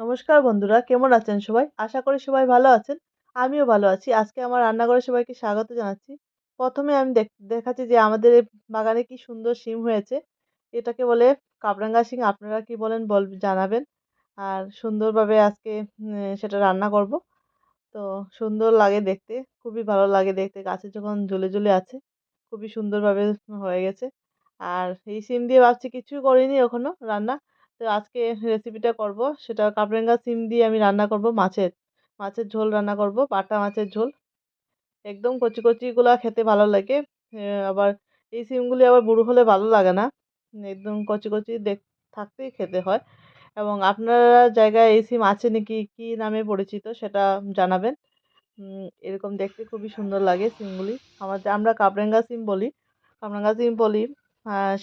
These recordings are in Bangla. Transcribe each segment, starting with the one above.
নমস্কার বন্ধুরা, কেমন আছেন সবাই? আশা করি সবাই ভালো আছেন। আমিও ভালো আছি। আজকে আমার রান্নাঘরে সবাইকে স্বাগত জানাচ্ছি। প্রথমে আমি দেখাচ্ছি যে আমাদের বাগানে কি সুন্দর শিম হয়েছে। এটাকে বলে কাবরাঙ্গা শিম আপনারা কি বলেন বল, জানাবেন। আর সুন্দরভাবে আজকে সেটা রান্না করব। তো সুন্দর লাগে দেখতে, খুবই ভালো লাগে দেখতে। গাছে যখন ঝুলে ঝুলে আছে, খুবই সুন্দরভাবে হয়ে গেছে। আর এই সিম দিয়ে ভাবছি কিছুই করিনি এখনও রান্না। তো আজকে রেসিপিটা করব। সেটা কাবরেঙ্গা সিম দিয়ে আমি রান্না করব মাছের। মাছের ঝোল রান্না করব, বাটা মাছের ঝোল। একদম কচি কচিগুলো খেতে ভালো লাগে। আবার এই সিমগুলি আবার বুড়ো হলে ভালো লাগে না। একদম কচি কচি দেখ, থাকতেই খেতে হয়। এবং আপনার জায়গায় এই সিম আছে নাকি, কী নামে পরিচিত সেটা জানাবেন। এরকম দেখতে খুবই সুন্দর লাগে সিমগুলি। আমার আমরা কাবরেঙ্গা সিম বলি। কাবরেঙ্গা সিম বলি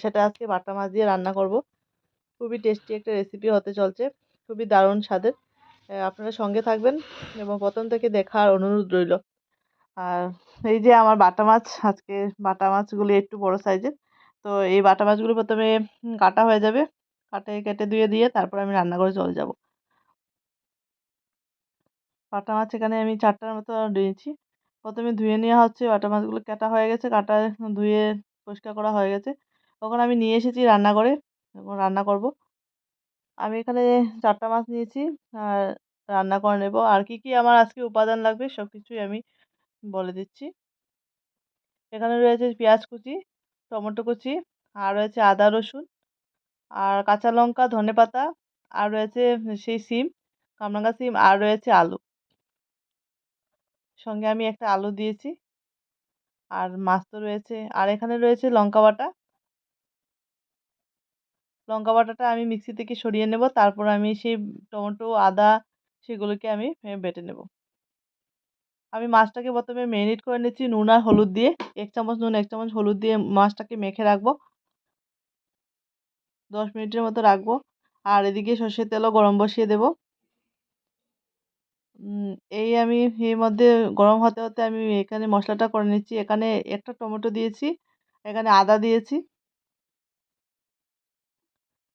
সেটা আজকে বাটা মাছ দিয়ে রান্না করব। খুবই টেস্টি একটা রেসিপি হতে চলছে। খুবই দারুণ স্বাদের। আপনারা সঙ্গে থাকবেন এবং প্রথম থেকে দেখার অনুরোধ রইল। আর এই যে আমার বাটা মাছ, আজকে বাটা মাছগুলি একটু বড় সাইজের। তো এই বাটা মাছগুলি প্রথমে কাটা হয়ে যাবে। কাটে, কেটে ধুয়ে দিয়ে তারপর আমি রান্না করে চলে যাব। বাটা মাছ এখানে আমি চারটার মতো নিয়েছি প্রথমে ধুয়ে নেওয়া হচ্ছে, বাটা মাছগুলো কাটা হয়ে গেছে। কাটা, ধুয়ে পরিষ্কার করা হয়ে গেছে। তখন আমি নিয়ে এসেছি রান্না করে এবং রান্না করব। আমি এখানে চারটা মাছ নিয়েছি, আর রান্না করে নেব। আর কি কি আমার আজকে উপাদান লাগবে সব কিছুই আমি বলে দিচ্ছি। এখানে রয়েছে পেঁয়াজ কুচি, টমেটো কুচি, আর রয়েছে আদা, রসুন, আর কাঁচা লঙ্কা, ধনে পাতা, আর রয়েছে সেই সিম, কামরাঙ্গা সিম, আর রয়েছে আলু। সঙ্গে আমি একটা আলু দিয়েছি, আর মাছ তো রয়েছে। আর এখানে রয়েছে লঙ্কা বাটা লঙ্কা বাটাটা আমি মিক্সি থেকে সরিয়ে নেব। তারপর আমি সেই টমেটো, আদা সেগুলোকে আমি বেটে নেব। আমি মাছটাকে প্রথমে ম্যারিনেট করে নিচ্ছি নুন আর হলুদ দিয়ে। এক চামচ নুন, এক চামচ হলুদ দিয়ে মাছটাকে মেখে রাখব। দশ মিনিটের মতো রাখব। আর এদিকে সর্ষের তেলও গরম বসিয়ে দেব। এই আমি এর মধ্যে গরম হতে হতে আমি এখানে মশলাটা করে নিচ্ছি। এখানে একটা টমেটো দিয়েছি, এখানে আদা দিয়েছি।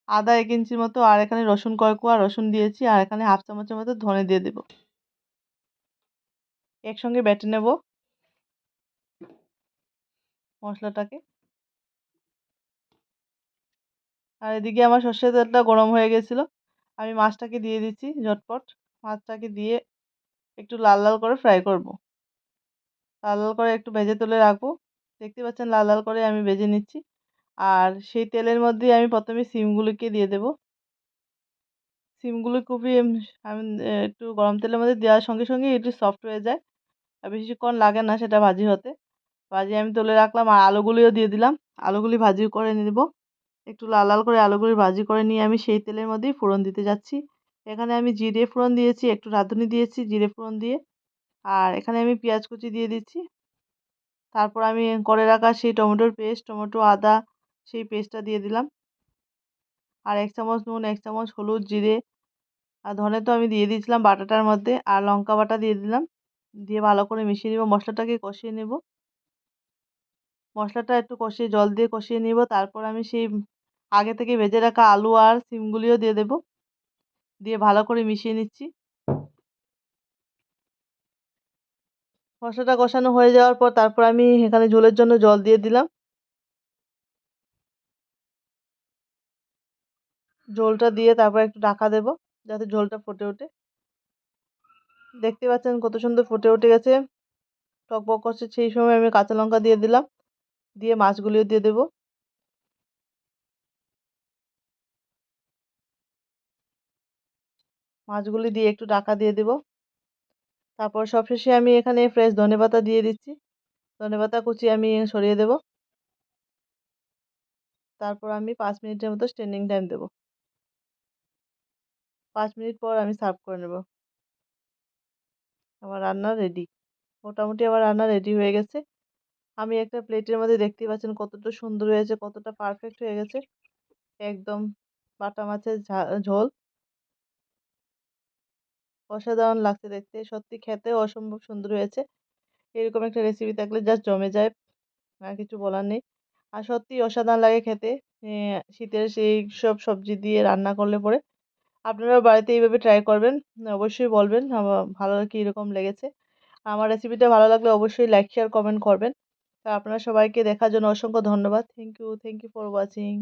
আদা, এক ইঞ্চির মতো, আর এখানে রসুন কয়েক কোয়া রসুন দিয়েছি, আর এখানে হাফ চামচের মতো ধনে দিয়ে দেব। একসঙ্গে বেটে নেব মশলাটাকে। আর এদিকে আমার সর্ষের তেলটা গরম হয়ে গেছিল। আমি মাছটাকে দিয়ে দিচ্ছি ঝটপট। মাছটাকে দিয়ে একটু লাল লাল করে ফ্রাই করব। লাল লাল করে একটু ভেজে তুলে রাখব। দেখতে পাচ্ছেন লাল লাল করে আমি ভেজে নিচ্ছি। আর সেই তেলের মধ্যেই আমি প্রথমে সিমগুলিকে দিয়ে দেব। সিমগুলো খুবই আমি একটু গরম তেলের মধ্যে দেওয়ার সঙ্গে সঙ্গে একটু সফট হয়ে যায়। আর বেশিক্ষণ লাগে না সেটা ভাজি হতে। ভাজি আমি তুলে রাখলাম আর আলুগুলিও দিয়ে দিলাম। আলুগুলি ভাজি করে নেব। একটু লাল লাল করে আলুগুলি ভাজি করে নিয়ে আমি সেই তেলের মধ্যেই ফোড়ন দিতে যাচ্ছি। এখানে আমি জিরে ফোড়ন দিয়েছি, একটু রাঁধুনি দিয়েছি জিরে ফোড়ন দিয়ে। আর এখানে আমি পেঁয়াজ কুচি দিয়ে দিচ্ছি। তারপর আমি করে রাখা সেই টমেটোর পেস্ট, টমেটো, আদা সেই পেস্টটা দিয়ে দিলাম। আর এক চামচ নুন, এক চামচ হলুদ, জিরে, আর ধনে তো আমি দিয়ে দিয়েছিলাম বাটাটার মধ্যে। আর লঙ্কা বাটা দিয়ে দিলাম। দিয়ে ভালো করে মিশিয়ে নেব, মশলাটাকে কষিয়ে নেব। মশলাটা একটু কষিয়ে, জল দিয়ে কষিয়ে নিব। তারপর আমি সেই আগে থেকে ভেজে রাখা আলু আর সিমগুলিও দিয়ে দেব। দিয়ে ভালো করে মিশিয়ে নিচ্ছি। মশলাটা কষানো হয়ে যাওয়ার পর তারপর আমি এখানে ঝোলের জন্য জল দিয়ে দিলাম। ঝোলটা দিয়ে তারপর একটু ঢাকা দেব, যাতে ঝোলটা ফুটে ওঠে। দেখতে পাচ্ছেন কত সুন্দর ফুটে উঠে গেছে। টকবক করছে, সেই সময় আমি কাঁচা লঙ্কা দিয়ে দিলাম। দিয়ে মাছগুলিও দিয়ে দেব। মাছগুলি দিয়ে একটু ঢাকা দিয়ে দেব। তারপর সবশেষে আমি এখানে ফ্রেশ ধনেপাতা দিয়ে দিচ্ছি। ধনেপাতা কুচি আমি সরিয়ে দেব। তারপর আমি পাঁচ মিনিটের মতো স্ট্যান্ডিং টাইম দেব। পাঁচ মিনিট পর আমি সার্ভ করে নেব। আমার রান্না রেডি মোটামুটি আমার রান্না রেডি হয়ে গেছে। আমি একটা প্লেটের মধ্যে দেখতে পাচ্ছেন কতটা সুন্দর হয়েছে, কতটা পারফেক্ট হয়ে গেছে। একদম বাটা মাছের ঝোল। অসাধারণ লাগছে দেখতে। সত্যি খেতে অসম্ভব সুন্দর হয়েছে। এরকম একটা রেসিপি থাকলে জাস্ট জমে যায়, আর কিছু বলার নেই। আর সত্যি অসাধারণ লাগে খেতে। শীতের সেই সব সবজি দিয়ে রান্না করলে পরে আপনারাও বাড়িতে এইভাবে ট্রাই করবেন। অবশ্যই বলবেন ভালো কীরকম লেগেছে। আমার রেসিপিটা ভালো লাগলে অবশ্যই লাইক শেয়ার কমেন্ট করবেন। আপনারা সবাইকে দেখার জন্য অসংখ্য ধন্যবাদ। Thank you thank you for watching